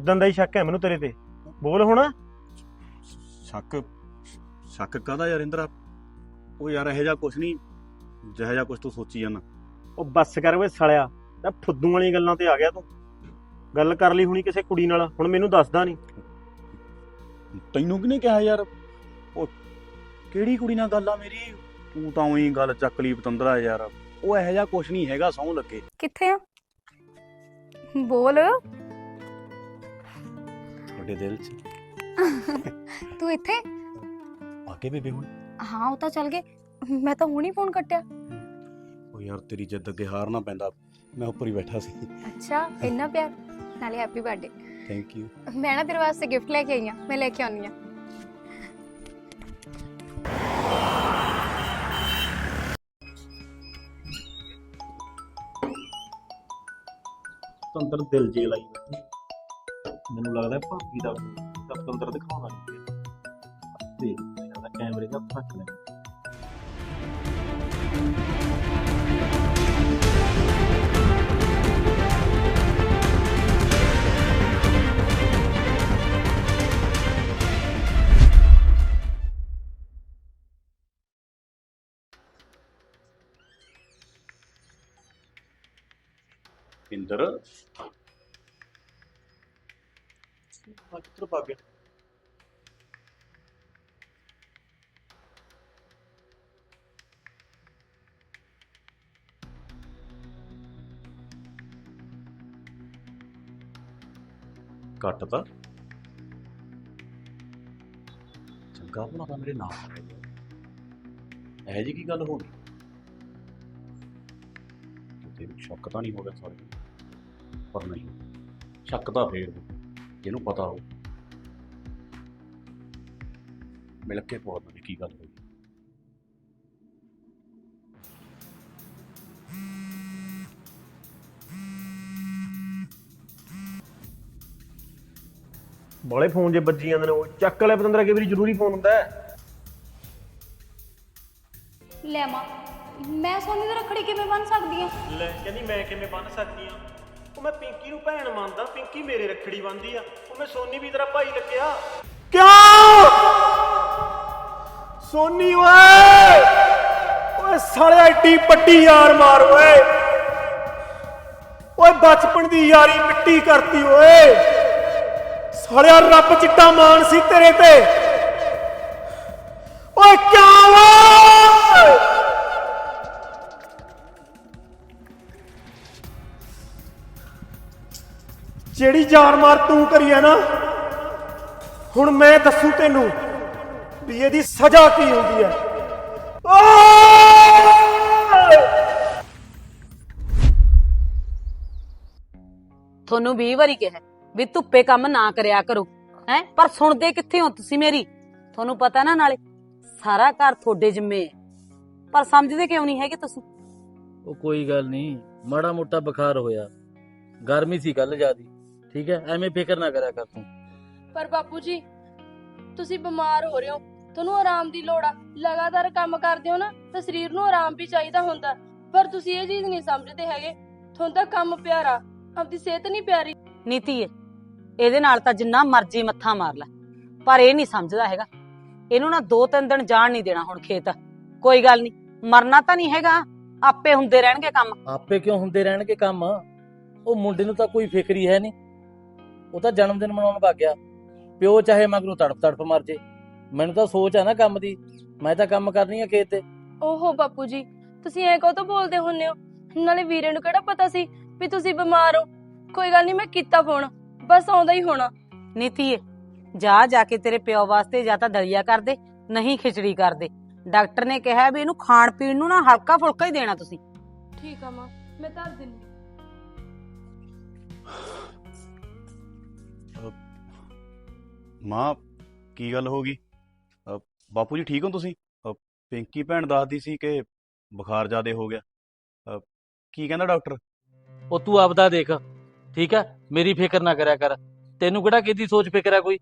ਉਦੋਂ ਦਾ ਹੀ ਸ਼ੱਕ ਹੈ ਮੈਨੂੰ ਤੇਰੇ ਤੇ। ਬੋਲ ਹੁਣ। ਸ਼ੱਕ ਸ਼ੱਕ ਕਾਹਦਾ ਯਾਰ ਇੰਦਰਾ? ਉਹ ਯਾਰ ਇਹੋ ਜਿਹਾ ਕੁਛ ਨਹੀਂ ਜਿਹੋ ਜਿਹਾ ਕੁਛ ਤੂੰ ਸੋਚੀ ਜਾਂਦਾ। ਉਹ ਬੱਸ ਕਰ ਵੇ ਸਲਿਆ ਤਾਂ ਫੁੱਦੂ ਵਾਲੀਆਂ ਗੱਲਾਂ ਤੇ ਆ ਗਿਆ ਤੂੰ। ਗੱਲ ਕਰ ਲਈ ਹੁਣੀ ਕਿਸੇ ਕੁੜੀ ਨਾਲ ਹੁਣ ਮੈਨੂੰ ਦੱਸਦਾ ਨਹੀਂ ਤੈਨੂੰ ਕਿਹਨੇ ਕਿਹਾ ਯਾਰ? ਉਹ ਕਿਹੜੀ ਕੁੜੀ ਨਾਲ ਗੱਲ ਆ ਮੇਰੀ? ਤੂੰ ਤਾਂ ਉਹੀ ਗੱਲ ਚੱਕ ਲਈ ਪਤੰਦਰਾ ਯਾਰ। ਉਹ ਇਹੋ ਜਿਹਾ ਕੁਛ ਨਹੀਂ ਹੈਗਾ ਸੌਂ ਲੱਗੇ। ਕਿੱਥੇ ਆ? ਬੋਲ। ਤੁਹਾਡੇ ਦਿਲ 'ਚ? ਤੂੰ ਇੱਥੇ? ਆਗੇ ਬੇਬੇ ਹੁਣ? ਹਾਂ ਉਹ ਤਾਂ ਚੱਲ ਗਏ। ਮੈਂ ਤਾਂ ਹੁਣੀ ਫੋਨ ਕੱਟਿਆ। ਉਹ ਯਾਰ ਤੇਰੀ ਜਿੱਦ ਅੱਗੇ ਹਾਰ ਨਾ ਪੈਂਦਾ। ਮੈਂ ਉੱਪਰ ਹੀ ਬੈਠਾ ਸੀ। ਅੱਛਾ ਇੰਨਾ ਪਿਆਰ। ਨਾਲੇ ਹੈਪੀ ਬਰਥਡੇ ਥੈਂਕ ਯੂ ਮੈਂ ਨਾ ਤੇਰੇ ਵਾਸਤੇ ਗਿਫਟ ਲੈ ਕੇ ਆਈ ਆ। ਮੈਂ ਲੈ ਕੇ ਆਉਣੀ ਆ। ਤੰਦਰ ਦਿਲ ਜੇ ਲਾਈ ਬੈਠੀ। ਮੈਨੂੰ ਲੱਗਦਾ ਭਾਬੀ ਦਾ ਤਾਂ ਤੰਦਰ ਦਿਖਾਉਣਾ ਨਹੀਂ ਦੇਖ ਇਹਦਾ ਕੈਮਰੇ ਦਾ ਫੱਟ ਲੈ ਇੰਦਰ ਕਿੱਧਰ ਭੱਗ ਗਿਆ ਕੱਟ ਤਾਂ ਚੰਗਾ ਭਲਾ ਤਾਂ ਮੇਰੇ ਨਾਲ ਇਹ ਜੀ ਕੀ ਗੱਲ ਹੋ ਗਈ ਤੈਨੂੰ ਸ਼ੱਕ ਤਾਂ ਨਹੀਂ ਹੋ ਗਿਆ ਸਾਰੇ ਪਰ ਨਹੀਂ ਸ਼ੱਕ ਤਾਂ ਫੇਰ ਜਿਹਨੂੰ ਪਤਾ ਹੋ ਮਿਲ ਕੇ ਬਹੁਤ ਵੀ ਕੀ ਗੱਲ ਹੋਈ? ਬਾਲੇ ਫੋਨ ਜੇ ਵੱਜੀ ਜਾਂਦੇ ਨੇ ਉਹ ਚੱਕ ਲੈ ਪਤੰਦਰਾ ਕਈ ਵਾਰੀ ਜ਼ਰੂਰੀ ਫੋਨ ਹੁੰਦਾ ਹੈ। ਲੈ ਮਾਂ ਮੈਂ ਸੋਨੀ ਦੀ ਰੱਖੜੀ ਕਿਵੇਂ ਬਣ ਸਕਦੀ ਆ ਲੈ ਕਹਿੰਦੀ ਮੈਂ ਕਿਵੇਂ ਬੰਨ ਸਕਦੀ ਆ ਉਹ ਮੈਂ ਪਿੰਕੀ ਨੂੰ ਭੈਣ ਮੰਨਦਾ, ਪਿੰਕੀ ਮੇਰੇ ਰੱਖੜੀ ਬੰਨਦੀ ਆ। ਉਹ ਮੈਂ ਸੋਨੀ ਵੀ ਤੇਰਾ ਭਾਈ ਲੱਗਿਆ ਕਿਉਂ? ਸੋਨੀ ਓਏ! ਓਏ ਸਾਲਿਆ ਏਡੀ ਵੱਡੀ ਯਾਰ ਮਾਰ ਓਏ। ਓਏ ਬਚਪਨ ਦੀ ਯਾਰੀ ਮਿੱਟੀ ਕਰਤੀ ਓਏ। ਸਾਲਿਆ ਰੱਬ ਚਿੱਟਾ ਮਾਨ ਸੀ ਤੇਰੇ ਤੇ। ਓਏ ਕਿਉਂ ਜਿਹੜੀ ਜਾਨ ਮਾਰ ਤੂੰ ਕਰੀ ਹੈ ਨਾ ਹੁਣ ਮੈਂ ਦੱਸੂ ਤੈਨੂੰ ਵੀ ਇਹਦੀ ਸਜ਼ਾ ਕੀ ਹੁੰਦੀ ਹੈ! ਤੁਹਾਨੂੰ 20 ਵਾਰੀ ਕਿਹਾ ਵੀ ਧੁੱਪੇ ਕੰਮ ਨਾ ਕਰਿਆ ਕਰੋ। ਹੈ? ਪਰ ਸੁਣਦੇ ਕਿੱਥੇ ਹੋ ਤੁਸੀਂ ਮੇਰੀ? ਤੁਹਾਨੂੰ ਪਤਾ ਨਾ ਨਾਲੇ ਸਾਰਾ ਘਰ ਤੁਹਾਡੇ ਜਿੰਮੇ ਹੈ ਪਰ ਸਮਝਦੇ ਕਿਉਂ ਨਹੀਂ ਹੈਗੇ ਤੁਸੀਂ? ਉਹ ਕੋਈ ਗੱਲ ਨਹੀਂ ਮਾੜਾ ਮੋਟਾ ਬੁਖਾਰ ਹੋਇਆ। ਗਰਮੀ ਸੀ ਕੱਲ ਜਿਆਦੀ। ਠੀਕ ਹੈ? ਐਵੇਂ ਫਿਕਰ ਨਾ ਕਰਿਆ ਕਰ ਤੂੰ। ਪਰ ਬਾਪੂ ਜੀ ਤੁਸੀਂ ਬਿਮਾਰ ਹੋ ਰਹੇ ਹੋ। ਤੁਹਾਨੂੰ ਆਰਾਮ ਦੀ ਲੋੜ ਆ। ਲਗਾਤਾਰ ਕੰਮ ਕਰਦੇ ਹੋ ਨਾ ਤਾਂ ਸਰੀਰ ਨੂੰ ਆਰਾਮ ਵੀ ਚਾਹੀਦਾ ਹੁੰਦਾ। ਪਰ ਤੁਸੀਂ ਇਹ ਚੀਜ਼ ਨਹੀਂ ਸਮਝਦੇ ਹੈਗੇ। ਤੁਹਾਨੂੰ ਤਾਂ ਕੰਮ ਪਿਆਰਾ ਆਪਦੀ ਸਿਹਤ ਨਹੀਂ ਪਿਆਰੀ। ਨੀਤੀ ਹੈ ਇਹਦੇ ਨਾਲ ਤਾਂ ਜਿੰਨਾ ਮਰਜ਼ੀ ਮੱਥਾ ਮਾਰ ਲੈ। ਪਰ ਇਹ ਨਹੀਂ ਸਮਝਦਾ ਹੈਗਾ। ਇਹਨੂੰ ਨਾ ਦੋ ਤਿੰਨ ਦਿਨ ਜਾਣ ਨਹੀਂ ਦੇਣਾ ਹੁਣ ਖੇਤ। ਕੋਈ ਗੱਲ ਨਹੀਂ। ਮਰਨਾ ਤਾਂ ਨਹੀਂ ਹੈਗਾ। ਆਪੇ ਹੁੰਦੇ ਰਹਿਣਗੇ ਕੰਮ। ਆਪੇ ਕਿਉਂ ਹੁੰਦੇ ਰਹਿਣਗੇ ਕੰਮ? ਉਹ ਮੁੰਡੇ ਨੂੰ ਤਾਂ ਕੋਈ ਫਿਕਰ ਹੀ ਹੈ ਨਹੀਂ। ਉਹ ਤਾਂ ਜਨਮ ਦਿਨ ਮਨਾਉਣ ਵਗ ਗਿਆ। ਪਿਓ ਚਾਹੇ ਮਗਰੋਂ ਤੜਪ ਤੜਪ ਮਰ ਜੇ। ਮੈਨੂੰ ਤਾਂ ਸੋਚ ਆ ਨਾ ਕੰਮ ਦੀ। ਮੈਂ ਤਾਂ ਕੰਮ ਕਰਨੀ ਆ ਖੇਤ ਤੇ। ਓਹੋ ਬਾਪੂ ਜੀ ਤੁਸੀਂ ਐ ਕਦੋਂ ਬੋਲਦੇ ਹੁੰਨੇ ਹੋ? ਨਾਲੇ ਵੀਰੇ ਨੂੰ ਕਿਹੜਾ ਪਤਾ ਸੀ ਵੀ ਤੁਸੀਂ ਬਿਮਾਰ ਹੋ? ਕੋਈ ਗੱਲ ਨਹੀਂ ਮੈਂ ਕੀਤਾ ਫੋਨ। ਬਸ ਆਉਂਦਾ ਹੀ ਹੋਣਾ। ਨੀਤੀ ਹੈ ਜਾ ਜਾ ਕੇ ਤੇਰੇ ਪਿਓ ਵਾਸਤੇ ਜਾਂ ਤਾਂ ਦਲੀਆ ਕਰ ਦੇ ਨਹੀਂ ਖਿਚੜੀ ਕਰ ਦੇ। ਡਾਕਟਰ ਨੇ ਕਿਹਾ ਵੀ ਇਹਨੂੰ ਖਾਣ ਪੀਣ ਨੂੰ ਨਾ ਹਲਕਾ ਫੁਲਕਾ ਹੀ ਦੇਣਾ ਤੁਸੀਂ। ਠੀਕ ਆ ਮਾਂ ਮੈਂ ਧਰ ਦਿੰਦੀ। ਮਾਂ ਕੀ ਗੱਲ ਹੋ ਗਈ? ਅ, ਬਾਪੂ ਜੀ ਠੀਕ ਹੋ ਤੁਸੀਂ? ਅ, ਪਿੰਕੀ ਭੈਣ ਦੱਸਦੀ ਸੀ ਕਿ ਬੁਖਾਰ ਜ਼ਿਆਦੇ ਹੋ ਗਿਆ। ਅ, ਕੀ ਕਹਿੰਦਾ ਡਾਕਟਰ? ਉਹ ਤੂੰ ਆਪਦਾ ਦੇਖ ਠੀਕ ਹੈ? ਮੇਰੀ ਫਿਕਰ ਨਾ ਕਰਿਆ ਕਰ। ਤੈਨੂੰ ਕਿਹੜਾ ਕਿਹਦੀ ਸੋਚ ਫਿਕਰ ਹੈ ਕੋਈ?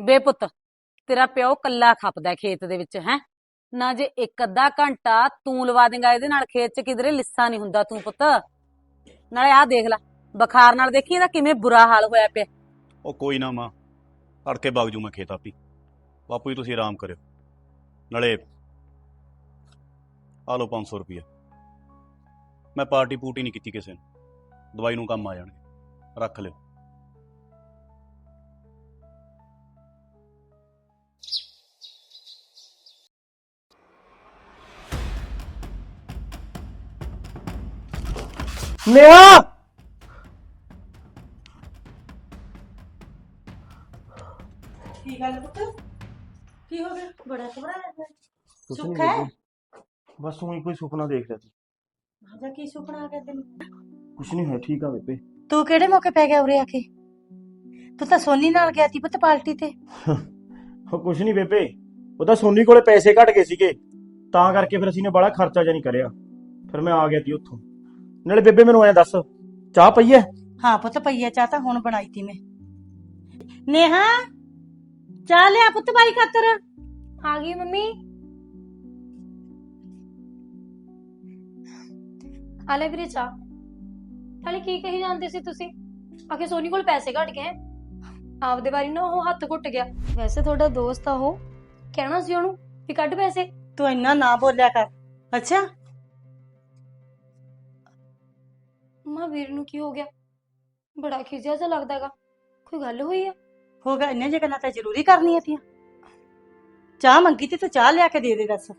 ਬੇ ਪੁੱਤ ਤੇਰਾ ਪਿਓ ਕੱਲਾ ਖਪਦਾ ਖੇਤ ਦੇ ਵਿੱਚ ਹੈ? ਨਾ ਜੇ ਇੱਕ ਅੱਧਾ ਘੰਟਾ ਤੂੰ ਲਵਾ ਦੇਂਗਾ ਇਹਦੇ ਨਾਲ ਖੇਤ 'ਚ ਕਿਧਰੇ ਲਿੱਸਾ ਨਹੀਂ ਹੁੰਦਾ ਤੂੰ ਪੁੱਤ। ਨਾਲੇ ਆਹ ਦੇਖ ਲੈ ਬੁਖਾਰ ਨਾਲ ਦੇਖੀ ਇਹਦਾ ਕਿਵੇਂ ਬੁਰਾ ਹਾਲ ਹੋਇਆ ਪਿਆ। ਉਹ ਕੋਈ ਨਾ ਮਾਂ ਅੜ ਕੇ ਵਗ ਮੈਂ ਖੇਤ ਆਪੀ। ਬਾਪੂ ਜੀ, ਤੁਸੀਂ ਆਰਾਮ ਕਰਿਓ। ਨਾਲੇ ਆ ਲਓ 500 ਰੁਪਏ ਮੈਂ ਪਾਰਟੀ ਪੂਟੀ ਨਹੀਂ ਕੀਤੀ ਕਿਸੇ ਨੂੰ। ਦਵਾਈ ਨੂੰ ਕੰਮ ਆ ਜਾਣਗੇ। ਰੱਖ ਲਿਓ। ਨੇਹਾ ਕੀ ਗੱਲ ਪੁੱਤ? ਕੀ ਹੋ ਗਿਆ? ਬੜਾ ਘਬਰਾਇਆ ਕੁਛ ਸੁੱਖ ਨੀ ਹੈ? ਬੇਬੇ। ਬਸ ਉਹੀ ਕੋਈ ਸੁਪਨਾ ਦੇਖ ਰਿਹਾ ਸੀ। ਰਾਜਾ ਕੀ ਸੁਪਨਾ ਆ ਗਿਆ ਤੈਨੂੰ? ਕੁਛ ਨਹੀਂ ਹੈ ਠੀਕ ਆ ਬੇਬੇ। ਤੂੰ ਕਿਹੜੇ ਮੌਕੇ ਪੈ ਗਿਆ ਉਰੇ ਆ ਕੇ? ਤੂੰ ਤਾਂ ਸੋਨੀ ਨਾਲ ਗਿਆ ਸੀ ਪੁੱਤ ਪਾਰਟੀ ਤੇ। ਉਹ ਕੁਛ ਨਹੀਂ ਬੇਬੇ ਉਹ ਤਾਂ ਸੋਨੀ ਕੋਲੇ ਪੈਸੇ ਘਟ ਗਏ ਸੀਗੇ। ਤਾਂ ਕਰਕੇ ਫਿਰ ਅਸੀਂ ਨੇ ਬੜਾ ਖਰਚਾ ਜਿਹਾ ਨਹੀਂ ਕਰਿਆ। ਫਿਰ ਮੈਂ ਆ ਗਿਆ ਸੀ ਉੱਥੋਂ। ਨਾਲੇ ਬੇਬੇ ਮੈਨੂੰ ਐਂ ਦੱਸ ਚਾਹ ਪਈ ਐ ਹਾਂ ਪੁੱਤ ਪਈਆ ਚਾਹ ਤਾਂ ਹੁਣ ਬਣਾਈ ਤੀ ਮੈਂ। ਨੇਹਾ! ਚਾਹ ਲਿਆ ਪੁੱਤ ਬਾਈ ਖਾਤਰ। ਆ ਗਈ ਮੰਮੀ। ਆ ਲੈ ਵੀਰੇ ਚਾਹ। ਨਾਲੇ ਕੀ ਕਹੀ ਜਾਂਦੇ ਸੀ ਤੁਸੀਂ? ਆਖੇ ਸੋਨੀ ਕੋਲ ਪੈਸੇ ਘਟ ਗਏ। ਆਪਦੇ ਵਾਰੀ ਨਾ ਉਹ ਹੱਥ ਘੁੱਟ ਗਿਆ। ਵੈਸੇ ਤੁਹਾਡਾ ਦੋਸਤ ਆ ਉਹ। ਕਹਿਣਾ ਸੀ ਉਹਨੂੰ ਵੀ ਕੱਢ ਪੈਸੇ। ਤੂੰ ਇੰਨਾ ਨਾ ਬੋਲਿਆ ਕਰ। ਅੱਛਾ। ਮਾਂ ਵੀਰ ਨੂੰ ਕੀ ਹੋ ਗਿਆ? ਬੜਾ ਖਿਜਿਆ ਜਿਹਾ ਲੱਗਦਾਗਾ ਕੋਈ ਗੱਲ ਹੋਈ ਆ? ਹੋ ਗਿਆ ਇੰਨੇ ਜੇ ਗੱਲਾਂ ਤਾਂ ਜ਼ਰੂਰੀ ਕਰਨੀਆਂ ਤੀਆਂ। ਚਾਹ ਮੰਗੀ ਤੀ ਤੂੰ ਚਾਹ ਲਿਆ ਕੇ ਦੇ ਦੇ ਦੱਸ।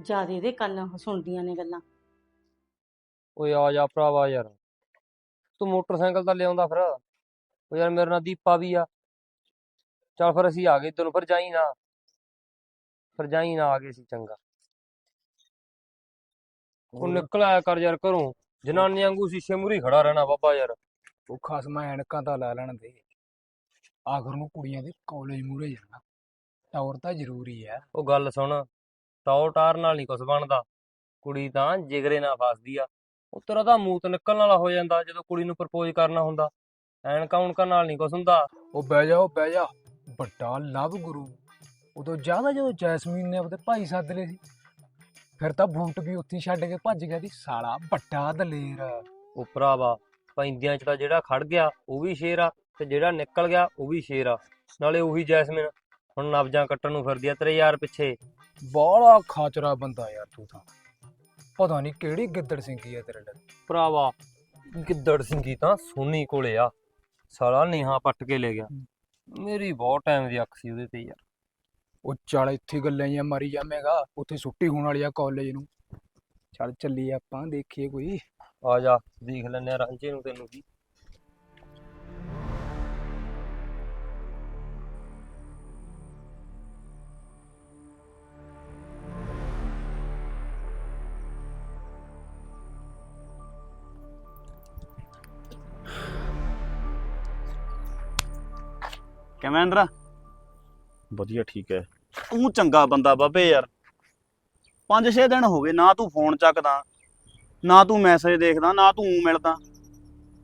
ਜਿਆਦੇ ਦੇ ਕੰਨ ਸੁਣਦੀਆਂ ਨੇ ਗੱਲਾਂ। ਓਏ ਆ ਜਾ ਭਰਾਵਾ ਯਾਰ। ਤੂੰ ਮੋਟਰਸਾਈਕਲ ਤਾਂ ਲਿਆਉਂਦਾ ਫਿਰ। ਓ ਯਾਰ ਮੇਰੇ ਨਾਲ ਦੀਪਾ ਵੀ ਆ। ਚੱਲ ਫਿਰ ਅਸੀਂ ਆ ਗਏ ਤੈਨੂੰ ਫਿਰ ਜਾਈ ਨਾ। ਫਿਰ ਜਾਈ ਨਾ ਆ ਗਏ ਸੀ ਚੰਗਾ। ਉਹ ਨਿਕਲ ਆਇਆ ਕਰ ਯਾਰ ਘਰੋਂ। ਜਨਾਨੀ ਵਾਂਗੂ ਸ਼ੀਸ਼ੇ ਮੂਹਰੇ ਹੀ ਖੜਾ ਰਹਿਣਾ ਬਾਬਾ ਯਾਰ। ਉਹ ਖਸਮਾ ਐਨਕਾਂ ਤਾਂ ਲੈ ਲੈਣ ਦੇ। ਆਖਰ ਨੂੰ ਕੁੜੀਆਂ ਦੇ ਕਾਲਜ ਮੂਰੇ ਜਾਣਾ। ਟੌਰ ਤਾਂ ਜ਼ਰੂਰੀ ਹੈ। ਉਹ ਗੱਲ ਸੁਣ ਟੌਰ ਟਾਰ ਨਾਲ ਨਹੀਂ ਕੁਛ ਬਣਦਾ। ਕੁੜੀ ਤਾਂ ਜਿਗਰੇ ਨਾਲ ਫਸਦੀ ਆ। ਉਹ ਤੇਰਾ ਤਾਂ ਮੂਤ ਨਿਕਲਣ ਵਾਲਾ ਹੋ ਜਾਂਦਾ ਜਦੋਂ ਕੁੜੀ ਨੂੰ ਪ੍ਰਪੋਜ਼ ਕਰਨਾ ਹੁੰਦਾ। ਐਨਕਾਂ ਉਨਕਾਂ ਨਾਲ ਨਹੀਂ ਕੁਛ ਹੁੰਦਾ। ਉਹ ਬਹਿ ਜਾ ਉਹ ਬਹਿ ਜਾ। ਵੱਡਾ ਲਵ ਗੁਰੂ। ਉਦੋਂ ਜ਼ਿਆਦਾ ਜਦੋਂ ਜੈਸਮੀਨ ਨੇ ਆਪਣੇ ਭਾਈ ਸੱਦ ਲਏ ਸੀ। ਫਿਰ ਤਾਂ ਬੂਟ ਵੀ ਉੱਥੇ ਛੱਡ ਕੇ ਭੱਜ ਗਿਆ ਦੀ ਸਾਲਾ ਵੱਡਾ ਦਲੇਰ। ਉਹ ਭਰਾਵਾ ਪੈਂਦੀਆਂ ਚ ਤਾਂ ਜਿਹੜਾ ਖੜ ਗਿਆ ਉਹ ਵੀ ਸ਼ੇਰ ਆ। ਤੇ ਜਿਹੜਾ ਨਿਕਲ ਗਿਆ ਉਹ ਵੀ ਸ਼ੇਰ ਆ। ਨਾਲੇ ਉਹੀ ਜੈਸਮਿਨ ਹੁਣ ਨਬਜਾਂ ਕੱਟਣ ਨੂੰ ਫਿਰਦੀ ਆ ਤੇਰੇ ਯਾਰ ਪਿੱਛੇ। ਬਾਹਲਾ ਖਾਚਰਾ ਬੰਦਾ ਯਾਰ ਤੂੰ ਤਾਂ। ਪਤਾ ਨਹੀਂ ਕਿਹੜੀ ਗਿੱਦੜ ਸਿੰਘੀ ਹੈ ਤੇਰੇ ਨਾਲ ਭਰਾਵਾ ਗਿੱਦੜ ਸਿੰਘੀ ਤਾਂ ਸੋਨੀ ਕੋਲੇ ਆ। ਸਾਲਾ ਨੀਹਾਂ ਪੱਟ ਕੇ ਲੈ ਗਿਆ। ਮੇਰੀ ਬਹੁਤ ਟਾਈਮ ਦੀ ਅੱਖ ਸੀ ਉਹਦੇ ਤੇ ਯਾਰ। ਉਹ ਚੱਲ ਇੱਥੇ ਗੱਲਾਂ ਜਾਂ ਮਾਰੀ ਜਾਵੇਂਗਾ ਉੱਥੇ ਛੁੱਟੀ ਹੋਣ ਵਾਲੀ ਆ ਕਾਲਜ ਨੂੰ। ਚੱਲ ਚੱਲੀਏ ਆਪਾਂ ਦੇਖੀਏ ਕੋਈ। ਆ ਜਾ ਦੇਖ ਲੈਨੇ ਆ ਰਾਂਝੇ ਨੂੰ ਤੈਨੂੰ ਵੀ। ਕਿਵੇਂ ਅੰਦਰਾ ਵਧੀਆ ਠੀਕ ਹੈ। ਤੂੰ ਚੰਗਾ ਬੰਦਾ ਬਾਬੇ ਯਾਰ। 5-6 ਦਿਨ ਹੋ ਗਏ ਨਾ ਤੂੰ ਫੋਨ ਚੱਕਦਾ ਨਾ ਤੂੰ ਮੈਸੇਜ ਦੇਖਦਾ ਨਾ ਤੂੰ ਮਿਲਦਾ।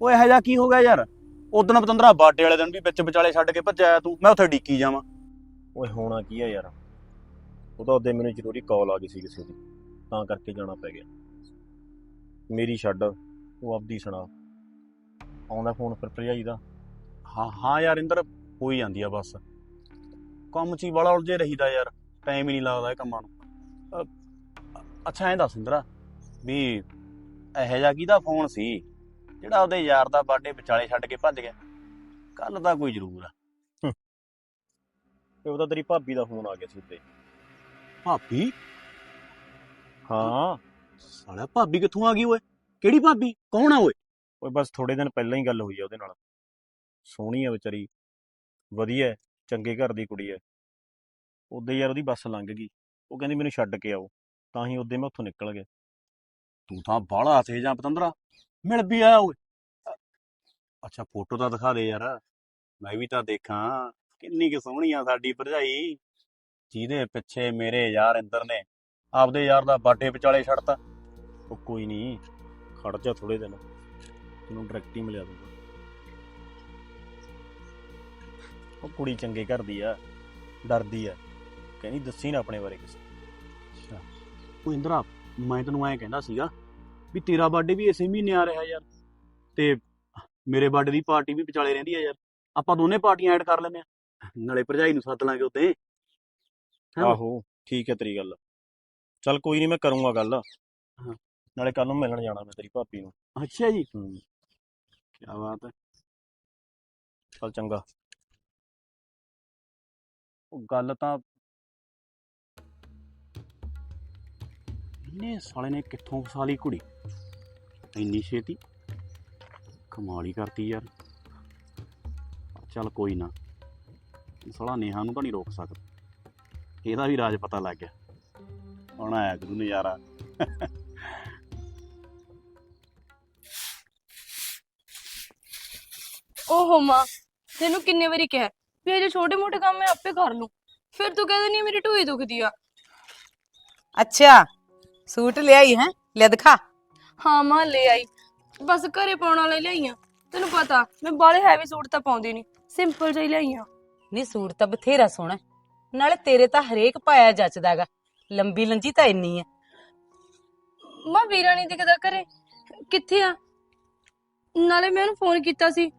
ਉਹ ਇਹੋ ਜਿਹਾ ਕੀ ਹੋ ਗਿਆ ਯਾਰ? ਉਦੋਂ ਪਤੰਦਰਾ ਬਾਡੇ ਵਾਲੇ ਦਿਨ ਵੀ ਵਿੱਚ ਵਿਚਾਲੇ ਛੱਡ ਕੇ ਭੱਜਿਆ ਤੂੰ ਮੈਂ ਉੱਥੇ ਡੀਕੀ ਜਾਵਾਂ। ਓਏ ਹੋਣਾ ਕੀ ਹੈ ਯਾਰ? ਉਹ ਤਾਂ ਉਹਦੇ ਮੈਨੂੰ ਜ਼ਰੂਰੀ ਕਾਲ ਆ ਗਈ ਸੀ ਕਿਸੇ ਦੀ ਤਾਂ ਕਰਕੇ ਜਾਣਾ ਪੈ ਗਿਆ। ਮੇਰੀ ਛੱਡ ਉਹ ਆਪਦੀ ਸੁਣਾ। ਆਉਂਦਾ ਫੋਨ ਫਿਰ ਭਰਜਾਈ ਦਾ। ਹਾਂ ਹਾਂ ਯਾਰ ਇੰਦਰ ਹੋ ਹੀ ਜਾਂਦੀ ਆ ਬਸ। ਕੰਮ 'ਚ ਹੀ ਬੜਾ ਉਲਝੇ ਰਹੀਦਾ ਯਾਰ ਟਾਈਮ ਹੀ ਨਹੀਂ ਲੱਗਦਾ ਇਹ ਕੰਮਾਂ ਨੂੰ। ਅੱਛਾ ਐਂ ਦੱਸ ਇੰਦਰਾ ਵੀ ਇਹੋ ਜਿਹਾ ਕਿਹਦਾ ਫੋਨ ਸੀ ਜਿਹੜਾ ਉਹਦੇ ਯਾਰ ਦਾ ਬਰਥਡੇ ਵਿਚਾਲੇ ਛੱਡ ਕੇ ਭੱਜ ਗਿਆ? ਕੱਲ ਦਾ ਕੋਈ ਜ਼ਰੂਰ ਆ। ਤੇ ਉਹਦਾ ਤੇਰੀ ਭਾਬੀ ਦਾ ਫੋਨ ਆ ਗਿਆ ਸੀ ਉੱਤੇ। ਭਾਬੀ? ਹਾਂ। ਸਾਲਿਆ ਭਾਬੀ ਕਿੱਥੋਂ ਆ ਗਈ ਓਏ? ਕਿਹੜੀ ਭਾਬੀ? ਕੌਣ ਆ ਓਏ? ਓਏ ਬਸ ਥੋੜੇ ਦਿਨ ਪਹਿਲਾਂ ਹੀ ਗੱਲ ਹੋਈ ਆ ਉਹਦੇ ਨਾਲ। ਸੋਹਣੀ ਆ ਵਿਚਾਰੀ। ਵਧੀਆ ਹੈ, ਚੰਗੇ ਘਰ ਦੀ ਕੁੜੀ ਹੈ। ਉਦੋਂ ਯਾਰ ਉਹਦੀ ਬੱਸ ਲੰਘ ਗਈ। ਉਹ ਕਹਿੰਦੀ ਮੈਨੂੰ ਛੱਡ ਕੇ ਆਓ ਤਾਂ ਹੀ ਉਦੋਂ ਮੈਂ ਉੱਥੋਂ ਨਿਕਲ ਗਿਆ। ਤੂੰ ਤਾਂ ਬਾਹਲਾ ਤੇਜ ਆ ਪਤੰਦਰਾ ਮਿਲ ਵੀ ਆਇਆ ਓਏ ਅ- ਅੱਛਾ ਫੋਟੋ ਤਾਂ ਦਿਖਾ ਦੇ ਯਾਰ। ਮੈਂ ਵੀ ਤਾਂ ਦੇਖਾਂ ਕਿੰਨੀ ਕਿ ਸੋਹਣੀ ਆ ਸਾਡੀ ਭਰਜਾਈ। ਜਿਹਦੇ ਪਿੱਛੇ ਮੇਰੇ ਯਾਰ ਇੰਦਰ ਨੇ ਆਪਦੇ ਯਾਰ ਦਾ ਬਰਥਡੇ ਵਿਚਾਲੇ ਛੱਡਤਾ। ਉਹ ਕੋਈ ਨਹੀਂ ਖੜ ਜਾ ਥੋੜੇ ਦਿਨ। ਤੈਨੂੰ ਡਾਇਰੈਕਟ ਹੀ ਮਿਲਿਆ ਦੂੰਗਾ ਉਹ ਕੁੜੀ ਚੰਗੇ ਘਰ ਦੀ ਆ ਡਰਦੀ ਆ। ਕਹਿੰਦੀ ਦੱਸੀ ਨਾ ਆਪਣੇ ਬਾਰੇ ਕਿਸੇ। ਅੱਛਾ। ਉਹ ਇੰਦਰਾ ਮੈਂ ਤੈਨੂੰ ਐਂ ਕਹਿੰਦਾ ਸੀਗਾ ਵੀ ਤੇਰਾ ਬਰਥਡੇ ਵੀ ਇਸੇ ਮਹੀਨੇ ਆ ਰਿਹਾ ਯਾਰ। ਤੇ ਮੇਰੇ ਬਰਥਡੇ ਦੀ ਪਾਰਟੀ ਵੀ ਵਿਚਾਲੇ ਰਹਿੰਦੀ ਆ ਯਾਰ। ਆਪਾਂ ਦੋਨੇ ਪਾਰਟੀਆਂ ਐਡ ਕਰ ਲੈਨੇ ਆ। ਨਾਲੇ ਭਰਜਾਈ ਨੂੰ ਸੱਦ ਲਾਂਗੇ ਉੱਤੇ? ਆਹੋ ਠੀਕ ਹੈ ਤੇਰੀ ਗੱਲ। ਚੱਲ ਕੋਈ ਨਹੀਂ ਮੈਂ ਕਰੂੰਗਾ ਗੱਲ। ਨਾਲੇ ਕੱਲ ਨੂੰ ਮਿਲਣ ਜਾਣਾ ਮੈਂ ਤੇਰੀ ਭਾਬੀ ਨੂੰ। ਅੱਛਾ ਜੀ। ਕੀ ਬਾਤ ਹੈ। ਚੱਲ ਚੰਗਾ। ਉਹ ਗੱਲ ਤਾਂ ਇਹਨੇ ਸਾਲੇ ਨੇ ਕਿੱਥੋਂ ਫਸਾ ਲਈ ਕੁੜੀ? ਇੰਨੀ ਛੇਤੀ? ਕਮਾਲ ਹੀ ਕਰਤੀ ਯਾਰ। ਚੱਲ ਕੋਈ ਨਾ। ਸਾਲਾ ਨੇਹਾ ਨੂੰ ਤਾਂ ਨਹੀਂ ਰੋਕ ਸਕਦਾ। ਇਹਦਾ ਵੀ ਰਾਜ ਪਤਾ ਲੱਗ ਗਿਆ। ਹੁਣ ਆਇਆ ਗੁਰੂ ਨਜ਼ਾਰਾ। ਓਹੋ ਮਾਂ, ਤੈਨੂੰ ਕਿੰਨੇ ਵਾਰੀ ਕਿਹਾ? ਵੀ ਇਹ ਜੇ ਛੋਟੇ ਮੋਟੇ ਕੰਮ ਮੈਂ ਆਪੇ ਕਰ ਲੂੰ। ਫਿਰ ਤੂੰ ਕਹਿੰਦੀ ਨਹੀਂ ਮੇਰੀ ਢੂਈ ਦੁਖਦੀ ਆ। ਅੱਛਾ ਸੂਟ ਲਿਆਈ ਹੈ? ਲੈ ਦਿਖਾ। ਹਾਂ ਮਾਂ ਲੈ ਆਈ। ਬਸ ਘਰੇ ਪਾਉਣ ਵਾਲੇ ਲਿਆਈਆਂ। ਤੈਨੂੰ ਪਤਾ ਮੈਂ ਬਾਲੇ ਹੈਵੀ ਸੂਟ ਤਾਂ ਪਾਉਂਦੀ ਨਹੀਂ ਸਿੰਪਲ ਜਿਹੀ ਲਿਆਈਆਂ। ਨਹੀਂ ਸੂਟ ਤਾਂ ਬਥੇਰਾ ਸੋਹਣਾ ਹੈ। ਨਾਲੇ ਤੇਰੇ ਤਾਂ ਹਰੇਕ ਪਾਇਆ ਜੱਚਦਾਗਾ ਲੰਬੀ ਲੰਜੀ ਤਾਂ ਇੰਨੀ ਹੈ। ਮਾਂ ਵੀਰਾ ਨਹੀਂ ਦਿਖਦਾ ਘਰੇ। ਕਿੱਥੇ ਆ? ਨਾਲੇ ਮੈਂ ਉਹਨੂੰ ਫੋਨ ਕੀਤਾ ਸੀ।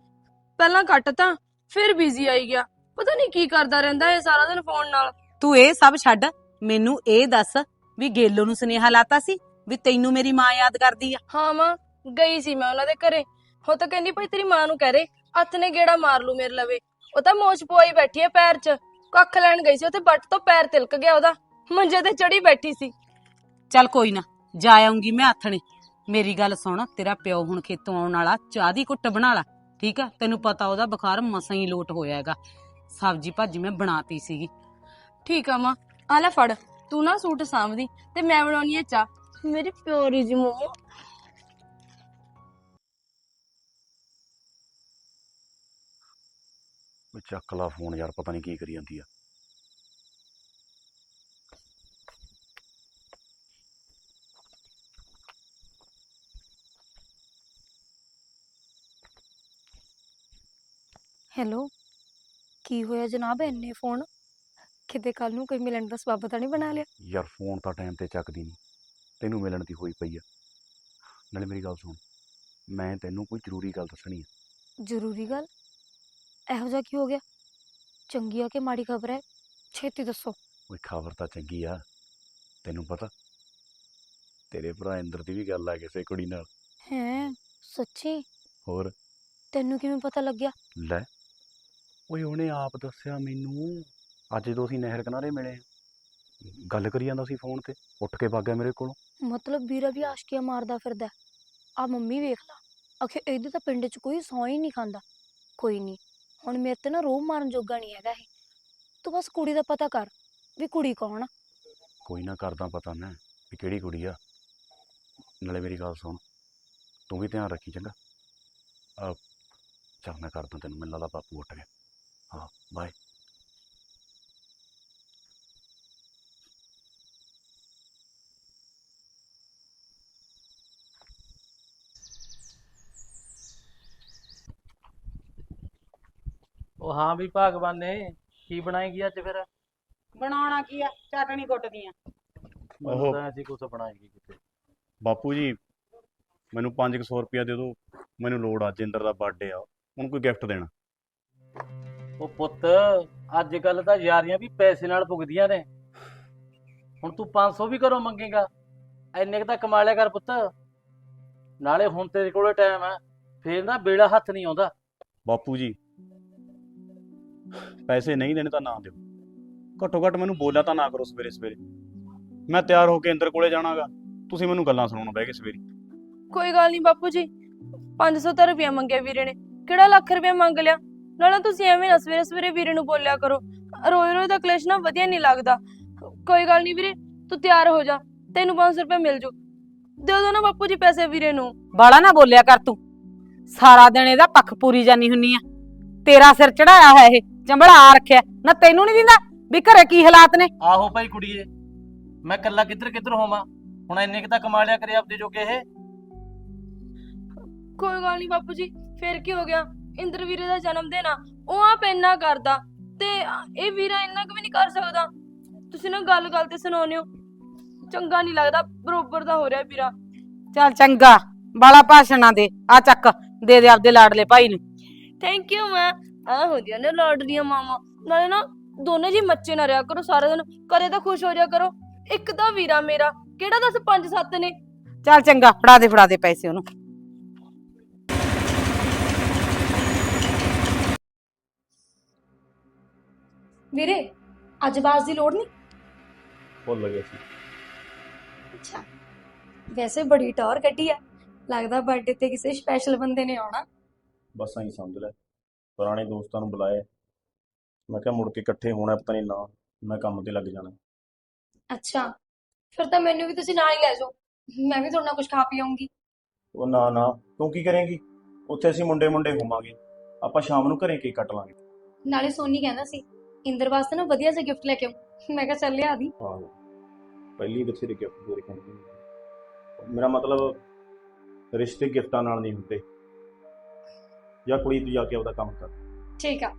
ਪਹਿਲਾਂ ਕੱਟਤਾ ਫਿਰ ਬਿਜ਼ੀ ਆਈ ਗਿਆ। ਪਤਾ ਨਹੀਂ ਕੀ ਕਰਦਾ ਰਹਿੰਦਾ ਇਹ ਸਾਰਾ ਦਿਨ ਫੋਨ ਨਾਲ। ਤੂੰ ਇਹ ਸਭ ਛੱਡ ਮੈਨੂੰ ਇਹ ਦੱਸ ਵੀ ਗੇਲੋ ਨੂੰ ਸੁਨੇਹਾ ਲਾਤਾ ਸੀ ਵੀ ਤੈਨੂੰ ਮੇਰੀ ਮਾਂ ਯਾਦ ਕਰਦੀ ਆ? ਹਾਂ ਮਾਂ ਗਈ ਸੀ ਮੈਂ ਉਹਨਾਂ ਦੇ ਘਰੇ। ਉਹ ਤਾਂ ਕਹਿੰਦੀ ਭਾਈ ਤੇਰੀ ਮਾਂ ਨੂੰ ਕਹਿ ਦੇ ਹੱਥ ਨੇ ਗੇੜਾ ਮਾਰ ਲੂ ਮੇਰੇ ਲਵੇ। ਉਹ ਤਾਂ ਮੋਚ ਪਵਾਈ ਬੈਠੀ ਐ ਪੈਰ 'ਚ। ਕੱਖ ਲੈਣ ਗਈ ਸੀ ਉੱਥੇ ਬੱਟ ਤੋਂ ਪੈਰ ਤਿਲਕ ਗਿਆ ਉਹਦਾ। ਮੰਜੇ ਤੇ ਚੜੀ ਬੈਠੀ ਸੀ। ਚੱਲ ਕੋਈ ਨਾ ਜਾ ਆਉਂਗੀ ਮੈਂ ਆਥਣੇ। ਮੇਰੀ ਗੱਲ ਸੁਣ ਤੇਰਾ ਪਿਓ ਹੁਣ ਖੇਤੋਂ ਆਉਣ ਵਾਲਾ ਚਾਹ ਦੀ ਘੁੱਟ ਬਣਾ ਲਾ। ਠੀਕ ਆ? ਤੈਨੂੰ ਪਤਾ ਉਹਦਾ ਬੁਖਾਰ ਮਸਾਂ ਹੀ ਲੋਟ ਹੋਇਆ ਹੈਗਾ। ਸਬਜੀ ਭਾਜੀ ਮੈਂ ਬਣਾਤੀ ਸੀਗੀ। ਠੀਕ ਆ ਮਾਂ ਆ ਲੈ ਫੜ ਤੂੰ ਨਾ ਸੂਟ ਸਾਂਭਦੀ ਤੇ ਮੈਂ ਬਣਾਉਣੀ ਐ ਚਾਹ। ਮੇਰੀ ਪਿਓਰੀ ਜੀ ਮੋਮੋ। ਉਹ ਚੱਕ ਲਾ ਫੋਨ ਯਾਰ ਪਤਾ ਨਹੀਂ ਕੀ ਕਰੀ ਜਾਂਦੀ ਆ। ਹੈਲੋ ਕੀ ਹੋਇਆ ਜਨਾਬ? ਇੰਨੇ ਫੋਨ ਕਿਤੇ ਕੱਲ ਨੂੰ ਕੋਈ ਮਿਲਣ ਦਾ ਸਬੱਬ ਤਾਂ ਨਹੀਂ ਬਣਾ ਲਿਆ? ਯਾਰ ਫੋਨ ਤਾਂ ਟਾਈਮ ਤੇ ਚੱਕਦੀ ਨਹੀਂ ਤੈਨੂੰ ਮਿਲਣ ਦੀ ਹੋਈ ਪਈ ਆ। ਨਾਲੇ ਮੇਰੀ ਗੱਲ ਸੁਣ ਮੈਂ ਤੈਨੂੰ ਕੋਈ ਜ਼ਰੂਰੀ ਗੱਲ ਦੱਸਣੀ ਆ। ਜ਼ਰੂਰੀ ਗੱਲ? ਇਹੋ ਜਿਹਾ ਕੀ ਹੋ ਗਿਆ? ਚੰਗੀ ਆ ਕਿ ਮਾੜੀ ਖਬਰ ਹੈ? ਛੇਤੀ ਦੱਸੋ। ਕੋਈ ਖਬਰ ਤਾਂ ਚੰਗੀ ਆ। ਤੈਨੂੰ ਪਤਾ? ਤੇਰੇ ਭਰਾ ਇੰਦਰ ਦੀ ਵੀ ਗੱਲ ਆ ਕਿਸੇ ਕੁੜੀ ਨਾਲ। ਹੈ? ਸੱਚੀ? ਹੋਰ? ਤੈਨੂੰ ਕਿਵੇਂ ਪਤਾ ਲੱਗਿਆ? ਲੈ। ਓਏ ਉਹਨੇ ਆਪ ਦੱਸਿਆ ਮੈਨੂੰ। ਅੱਜ ਜਦੋਂ ਅਸੀਂ ਨਹਿਰ ਕਿਨਾਰੇ ਮਿਲੇ ਗੱਲ ਕਰੀ ਜਾਂਦਾ ਸੀ ਫੋਨ ਤੇ ਉੱਠ ਕੇ ਭੱਗ ਗਿਆ ਮੇਰੇ ਕੋਲੋਂ। ਮਤਲਬ ਵੀਰਾ ਵੀ ਆਸ਼ਕੀਆਂ ਮਾਰਦਾ ਫਿਰਦਾ ਆ ਮੰਮੀ ਵੇਖ ਲਾ ਅਖੇ ਇਹਦੇ ਤਾਂ ਪਿੰਡ 'ਚ ਕੋਈ ਸੌਂ ਹੀ ਨਹੀਂ ਖਾਂਦਾ। ਕੋਈ ਨਹੀਂ ਹੁਣ ਮੇਰੇ ਤੇ ਨਾ ਰੋਹ ਮਾਰਨ ਜੋਗਾ ਨਹੀਂ ਹੈਗਾ ਇਹ। ਤੂੰ ਬਸ ਕੁੜੀ ਦਾ ਪਤਾ ਕਰ ਵੀ ਕੁੜੀ ਕੌਣ ਆ। ਕੋਈ ਨਾ ਕਰਦਾ ਪਤਾ ਮੈਂ ਵੀ ਕਿਹੜੀ ਕੁੜੀ ਆ। ਨਾਲੇ ਮੇਰੀ ਗੱਲ ਸੁਣ ਤੂੰ ਵੀ ਧਿਆਨ ਰੱਖੀ ਚੰਗਾ। ਆ ਚੱਲ ਮੈਂ ਕਰਦਾ ਤੈਨੂੰ ਮੈਨੂੰ ਲੱਗਦਾ ਬਾਪੂ ਉੱਠ ਗਿਆ। ਹਾਂ ਬਾਏ ਉਹ ਹਾਂ ਵੀ ਭਗਵਾਨ ਨੇ ਕੀ ਬਣਾਏਗੀ ਅੱਜ ਫਿਰ? ਬਣਾਉਣਾ ਕੀ ਆ? ਚਟਣੀ ਕੁੱਟਦੀਆਂ ਮੈਨੂੰ ਓਹੋ। ਤਾਂ ਐਸੀ ਕੁਛ ਬਣਾਏਗੀ ਕਿਤੇ। ਬਾਪੂ ਜੀ ਮੈਨੂੰ 500 ਰੁਪਇਆ ਦੇ ਦਿਓ। ਮੈਨੂੰ ਲੋੜ ਆ ਜਿੰਦਰ ਦਾ ਬਰਥਡੇ ਆ। ਉਹਨੂੰ ਕੋਈ ਗਿਫਟ ਦੇਣਾ। ਉਹ ਪੁੱਤ ਅੱਜ ਕੱਲ ਤਾਂ ਯਾਰੀਆਂ ਵੀ ਪੈਸੇ ਨਾਲ ਪੁੱਗਦੀਆਂ ਨੇ। ਹੁਣ ਤੂੰ 500 ਵੀ ਘਰੋਂ ਮੰਗੇਗਾ। ਐਨੇ ਕੁ ਤਾਂ ਕਮਾ ਲਿਆ ਕਰ ਪੁੱਤ। ਨਾਲੇ ਹੁਣ ਤੇਰੇ ਕੋਲੇ ਟਾਈਮ ਹੈ ਫੇਰ ਨਾ ਬੇੜਾ ਹੱਥ ਨਹੀਂ ਆਉਂਦਾ। ਬਾਪੂ ਜੀ ਪੈਸੇ ਨਹੀਂ ਦੇਣੇ ਤਾਂ ਨਾ ਦਿਓ। ਘੱਟੋ ਘੱਟ ਮੈਨੂੰ ਬੋਲਿਆ ਤਾਂ ਨਾ ਕਰੋ ਸਵੇਰੇ ਸਵੇਰੇ। ਮੈਂ ਤਿਆਰ ਹੋ ਕੇ ਇੰਦਰ ਕੋਲੇ ਜਾਣਾਗਾ। ਤੁਸੀਂ ਮੈਨੂੰ ਗੱਲਾਂ ਸੁਣਾਉਣ ਬਹਿ ਗਏ ਸਵੇਰੇ। ਕੋਈ ਗੱਲ ਨਹੀਂ ਬਾਪੂ ਜੀ। 500 ਤਾਂ ਰੁਪਇਆ ਮੰਗਿਆ ਵੀਰੇ ਨੇ। ਕਿਹੜਾ ਲੱਖ ਰੁਪਇਆ ਮੰਗ ਲਿਆ? ਨਾਲੇ ਤੁਸੀਂ ਐਵੇਂ ਨਾ ਸਵੇਰੇ ਸਵੇਰੇ ਵੀਰੇ ਨੂੰ ਬੋਲਿਆ ਕਰੋ। ਰੋਜ਼ ਰੋਜ਼ ਦਾ ਕਲੇਸ਼ ਨਾ ਵਧੀਆ ਨਹੀਂ ਲੱਗਦਾ। ਕੋਈ ਗੱਲ ਨਹੀਂ ਵੀਰੇ ਤੂੰ ਤਿਆਰ ਹੋ ਜਾ ਤੈਨੂੰ 500 ਰੁਪਇਆ ਮਿਲ ਜੂ। ਦੇ ਦੋ ਨਾ ਬਾਪੂ ਜੀ ਪੈਸੇ ਵੀਰੇ ਨੂੰ। ਬਾਲਾ ਨਾ ਬੋਲਿਆ ਕਰ ਤੂੰ। ਸਾਰਾ ਦਿਨ ਇਹਦਾ ਪੱਖ ਪੂਰੀ ਜਾਨੀ ਹੁੰਨੀ ਆ। ਤੇਰਾ ਸਿਰ ਚੜਾਇਆ ਹੈ ਇਹ ਚੰਬੜਾ ਆ ਰੱਖਿਆ। ਨਾ ਤੈਨੂੰ ਨਹੀਂ ਦਿੰਦਾ ਵੀ ਘਰੇ ਕੀ ਹਾਲਾਤ ਨੇ। ਆਹੋ ਭਾਈ ਕੁੜੀਏ ਮੈਂ ਕੱਲਾ ਕਿੱਧਰ ਕਿੱਧਰ ਹੋਵਾਂ? ਹੁਣ ਇੰਨੇ ਕੁ ਤਾਂ ਕਮਾ ਲਿਆ ਕਰੇ ਆਪਦੇ ਜੋਗੇ ਇਹ। ਕੋਈ ਗੱਲ ਨਹੀਂ ਬਾਪੂ ਜੀ ਫੇਰ ਕੀ ਹੋ ਗਿਆ? ਇੰਦਰ ਵੀਰੇ ਦਾ ਜਨਮ ਦਿਨ ਆ ਉਹ ਆਪ ਇੰਨਾ ਕਰਦਾ ਤੇ ਇਹ ਵੀਰਾ ਇੰਨਾ ਕੁ ਵੀ ਨਹੀਂ ਕਰ ਸਕਦਾ। ਤੁਸੀਂ ਨਾ ਗੱਲ ਗੱਲ ਤੇ ਸੁਣਾਉਂਦੇ ਹੋ। ਚੰਗਾ ਨਹੀਂ ਲੱਗਦਾ ਬਰੋਬਰ ਦਾ ਹੋ ਰਿਹਾ ਵੀਰਾ। ਚੱਲ ਚੰਗਾ ਬਾਲਾ ਭਾਸ਼ਣ ਦੇ ਆ ਚੱਕ ਦੇ ਦੇ ਆਪਦੇ ਲਾਡਲੇ ਭਾਈ ਨੂੰ। ਥੈਂਕ ਯੂ ਮੈਂ ਐ ਹੁੰਦੀਆਂ ਨੇ ਲਾਡਲੀਆਂ ਮਾਵਾਂ। ਨਾਲੇ ਨਾ ਦੋਨੇ ਜੀ ਮੱਚੇ ਨਾ ਰਿਆ ਕਰੋ ਸਾਰਾ ਦਿਨ। ਕਰੇ ਤਾਂ ਖੁਸ਼ ਹੋ ਜਾ ਕਰੋ। ਇੱਕ ਤਾਂ ਵੀਰਾ ਮੇਰਾ ਕਿਹੜਾ ਦੱਸ ਪੰਜ ਸੱਤ ਨੇ? ਚੱਲ ਚੰਗਾ ਫੜਾ ਦੇ ਫੜਾ ਦੇ ਪੈਸੇ ਉਹਨੂੰ। ਵੀਰੇ ਅੱਜ ਬਾਸ ਦੀ ਲੋੜ ਨਹੀਂ? ਭੁੱਲ ਗਿਆ ਸੀ। ਅੱਛਾ ਵੈਸੇ ਬੜੀ ਟੌਰ ਕੱਢੀ ਆ। ਲੱਗਦਾ ਬਰਥਡੇ ਤੇ ਕਿਸੇ ਸਪੈਸ਼ਲ ਬੰਦੇ ਨੇ ਆਉਣਾ। ਬਸ ਐਂ ਸਮਝ ਲੈ ਪੁਰਾਣੇ ਦੋਸਤਾਂ ਨੂੰ ਬੁਲਾਇਆ। ਮੈਂ ਕਿਹਾ ਮੁੜ ਕੇ ਇਕੱਠੇ ਹੋਣਾ ਪਤਾ ਨਹੀਂ ਨਾ ਮੈਂ ਕੰਮ ਤੇ ਲੱਗ ਜਾਣਾ। ਅੱਛਾ ਫਿਰ ਤਾਂ ਮੈਨੂੰ ਵੀ ਤੁਸੀਂ ਨਾਲ ਹੀ ਲੈ ਜਾਓ। ਮੈਂ ਵੀ ਤੁਹਾਡੇ ਨਾਲ ਕੁਝ ਖਾ ਪੀ ਆਉਂਗੀ ਉਹ ਨਾ ਨਾ ਤੂੰ ਕੀ ਕਰੇਂਗੀ? ਉੱਥੇ ਅਸੀਂ ਮੁੰਡੇ ਮੁੰਡੇ ਘੁੰਮਾਂਗੇ। ਆਪਾਂ ਸ਼ਾਮ ਨੂੰ ਘਰੇ ਕੇਕ ਕੱਟ ਲਾਂਗੇ। ਨਾਲੇ ਸੋਨੀ ਕਹਿੰਦਾ ਸੀ ਇੰਦਰ ਵਾਸਤੇ ਨਾ ਵਧੀਆ ਜਿਹਾ ਗਿਫਟ ਲੈ ਕੇ ਆਉਂ ਮੈਂ ਕਿਹਾ ਚੱਲ ਲਿਆ ਦੀ। ਆਹੋ ਪਹਿਲੀ ਬੱਚੇ ਦੇ ਗਿਫਟ ਦੇ ਰੱਖਣਗੇ ਮੇਰਾ ਮਤਲਬ ਰਿਸ਼ਤੇ ਗਿਫਟਾਂ ਨਾਲ ਨਹੀਂ ਹੁੰਦੇ। ਜਾਂ ਕੁੜੀ ਤੂੰ ਜਾ ਕੇ ਉਹਦਾ ਕੰਮ ਕਰ। ਠੀਕ ਆ।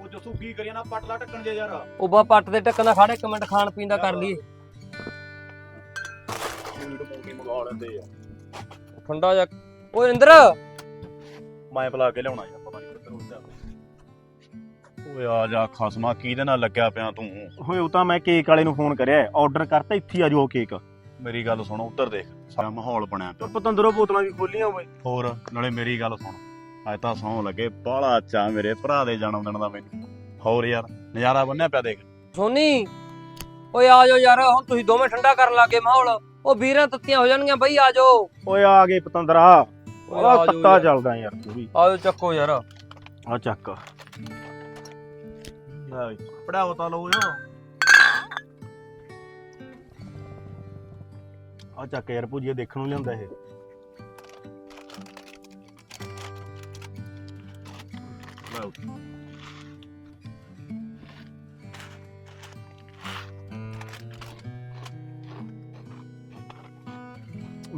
ਉਹ ਜਸੂ ਕੀ ਕਰੀਏ ਨਾ? ਪਟਲਾ ਟੱਕਣ ਜੇ ਯਾਰ। ਉਹ ਬਾ ਪੱਟ ਦੇ ਟੱਕਣ ਦਾ ਖੜ ਇੱਕ ਮਿੰਟ ਖਾਣ ਪੀਣ ਦਾ ਕਰ ਲਈਏ। ਮੀਟ ਮੂੰਗੀ ਮੰਗਾ ਲੈਂਦੇ ਆ। ਠੰਡਾ ਜਾ ਓਏ ਇੰਦਰ ਮੈਂ ਬੁਲਾ ਕੇ ਲਿਆਉਣਾ ਯਾਰ ਪਤਾ ਨਹੀਂ ਕਿੱਧਰ ਉੱਧਰ। ਓਏ ਆ ਜਾ ਖਸਮਾ ਕਿਹਦੇ ਨਾਲ ਲੱਗਿਆ ਪਿਆ ਤੂੰ? ਹੋਏ ਉਹ ਤਾਂ ਮੈਂ ਕੇਕ ਵਾਲੇ ਨੂੰ ਫੋਨ ਕਰਿਆ ਆਰਡਰ ਕਰਤਾ ਇੱਥੇ ਆ ਜਾਓ ਕੇਕ। ਮੇਰੀ ਗੱਲ ਸੁਣ ਉੱਧਰ ਦੇਖ ਸਾਰਾ ਮਾਹੌਲ ਬਣਿਆ ਪਿਆ। ਪਤੰਦਰੋਂ ਬੋਤਲਾਂ ਵੀ ਖੋਲੀਆਂ ਓਏ। ਹੋਰ ਨਾਲੇ ਮੇਰੀ ਗੱਲ ਸੁਣ ਅੱਜ ਤਾਂ ਸੌਂ ਲੱਗੇ ਬਾਹਲਾ ਚਾ ਮੇਰੇ ਭਰਾ ਦੇ ਜਨਮ ਦਿਨ ਦਾ ਮੈਨੂੰ। ਹੋਰ ਯਾਰ ਨਜ਼ਾਰਾ ਬੰਨਿਆ ਪਿਆ ਦੇਖ। ਸੋਨੀ ਓਏ ਆ ਜਾਓ ਯਾਰ ਹੁਣ ਤੁਸੀਂ ਦੋਵੇਂ ਠੰਡਾ ਕਰਨ ਲੱਗੇ ਮਾਹੌਲ। ਉਹ ਵੀਰਾਂ ਤੱਤੀਆਂ ਹੋ ਜਾਣਗੀਆਂ ਬਈ ਆ ਜਾਓ। ਓਏ ਆ ਗਏ ਪਤੰਦਰਾ ਓਏ ਆ ਉਹਦਾ ਜਾਓ ਤੱਤਾ ਯਾਰ। ਚੱਲਦਾ ਯਾਰ ਤੂੰ ਵੀ। ਆ ਜਾਓ ਚੱਕੋ ਯਾਰ। ਆ ਚੱਕ। ਪੜਾਓ ਤਾਂ ਲੋ ਯਾ ਆ ਚੱਕ ਯਾਰ ਭੁਜੀਆ ਦੇਖਣ ਨੂੰ ਲਿਆਂਦਾ ਇਹ।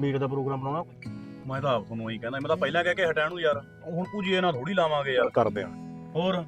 ਮੀਟ ਦਾ ਪ੍ਰੋਗਰਾਮ ਬਣਾਉਣਾ। ਮੈਂ ਤਾਂ ਆਪ ਤੁਹਾਨੂੰ ਇਹੀ ਕਹਿੰਦਾ ਮੈਂ ਤਾਂ ਪਹਿਲਾਂ ਕਹਿ ਕੇ ਹਟਿਆ ਨੂੰ ਯਾਰ। ਹੁਣ ਪੂਜੀਏ ਨਾਲ ਥੋੜੀ ਲਾਵਾਂਗੇ ਯਾਰ। ਕਰਦੇ ਆ। ਹੋਰ?